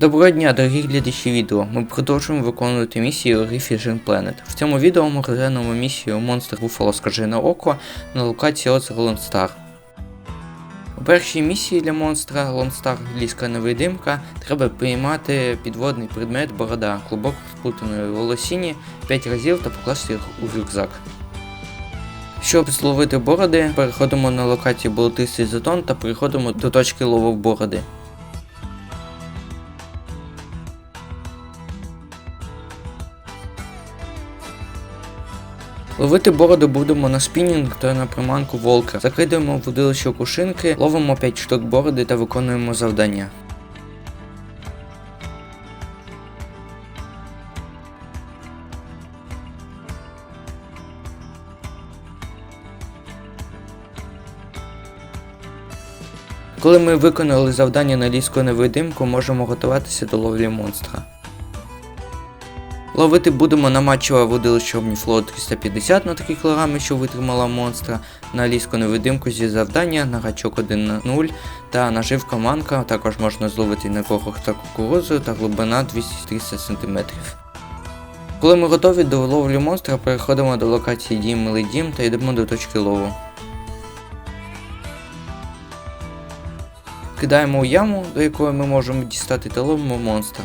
Доброго дня, дорогі глядачі відео. Ми продовжуємо виконувати місію Reef Vision Planet. В цьому відео ми розглянемо місію Монстр Буфало Скажене Око на локації озера Лонстар. У першій місії для монстра Лонстар Ліска невидимка треба приймати підводний предмет борода, клубок сплутаної волосіні 5 разів та покласти їх у рюкзак. Щоб зловити бороди, переходимо на локацію Болотистий затон та переходимо до точки лову бороди. Ловити бороду будемо на спінінг та на приманку волка. Закидуємо в водилище кушинки, ловимо 5 штук бороди та виконуємо завдання. Коли ми виконали завдання на ліску невидимку, можемо готуватися до ловлі монстра. Ловити будемо на матчеве водилище Omniflow 350 на 3 кг, що витримала монстра, на ліску невидимку зі завдання, на гачок 1 на 0 та наживка манка, також можна зловити на горох та кукурузу та глибина 200-300 см. Коли ми готові до ловлі монстра, переходимо до локації Дім Милий Дім та йдемо до точки лову. Кидаємо у яму, до якої ми можемо дістати та ловимо монстра.